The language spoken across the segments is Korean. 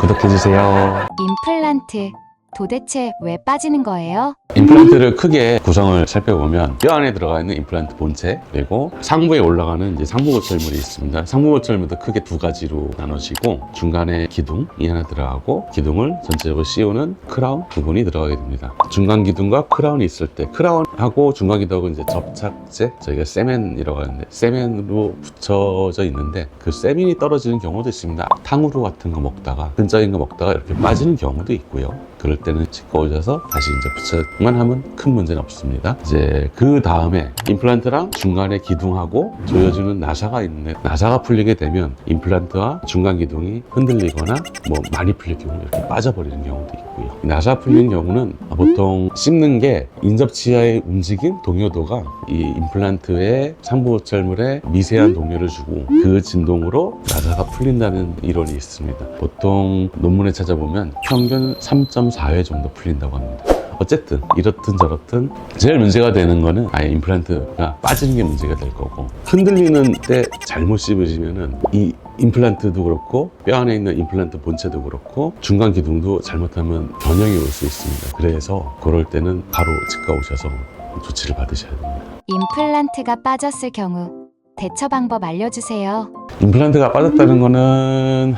구독해주세요. 임플란트 도대체 왜 빠지는 거예요? 임플란트를 크게 구성을 살펴보면 뼈 안에 들어가 있는 임플란트 본체 그리고 상부에 올라가는 이제 상부고철물이 있습니다. 상부고철물도 크게 두 가지로 나눠지고 중간에 기둥이 하나 들어가고 기둥을 전체적으로 씌우는 크라운 부분이 들어가게 됩니다. 중간 기둥과 크라운이 있을 때 크라운하고 중간 기둥하고 이제 접착제 저희가 세멘이라고 하는데 세멘으로 붙여져 있는데 그 세멘이 떨어지는 경우도 있습니다. 탕후루 같은 거 먹다가 끈적인 거 먹다가 이렇게 빠지는 경우도 있고요. 그럴 때는 치과 오셔서 다시 이제 붙여 만 하면 큰 문제는 없습니다. 이제 그 다음에 임플란트랑 중간에 기둥하고 조여주는 나사가 있는데 나사가 풀리게 되면 임플란트와 중간 기둥이 흔들리거나 뭐 많이 풀릴 경우 이렇게 빠져버리는 경우도 있고요. 이 나사 풀리는 경우는 보통 씹는 게 인접 치아의 움직임 동요도가 이 임플란트의 상부철물에 미세한 동요를 주고 그 진동으로 나사가 풀린다는 이론이 있습니다. 보통 논문에 찾아보면 평균 3.4회 정도 풀린다고 합니다. 어쨌든 이렇든 저렇든 제일 문제가 되는 거는 아예 임플란트가 빠지는 게 문제가 될 거고 흔들리는 때 잘못 씹으시면은 이 임플란트도 그렇고 뼈 안에 있는 임플란트 본체도 그렇고 중간 기둥도 잘못하면 변형이 올 수 있습니다. 그래서 그럴 때는 바로 치과 오셔서 조치를 받으셔야 됩니다. 임플란트가 빠졌을 경우 대처 방법 알려주세요. 임플란트가 빠졌다는 거는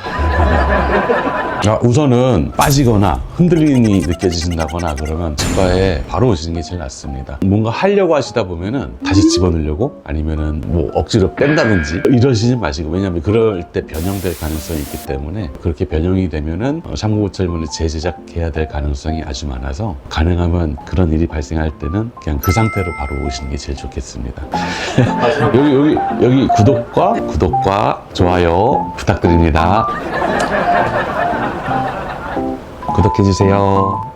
아, 우선은 빠지거나 흔들림이 느껴지신다거나 그러면 치과에 바로 오시는 게 제일 낫습니다. 뭔가 하려고 하시다 보면은 다시 집어넣으려고 아니면은 뭐 억지로 뺀다든지 이러시지 마시고 왜냐하면 그럴 때 변형될 가능성이 있기 때문에 그렇게 변형이 되면은 어, 상부고철문을 재제작해야 될 가능성이 아주 많아서 가능하면 그런 일이 발생할 때는 그냥 그 상태로 바로 오시는 게 제일 좋겠습니다. 여기 여기 여기 구독과 좋아요 부탁드립니다. 구독해주세요.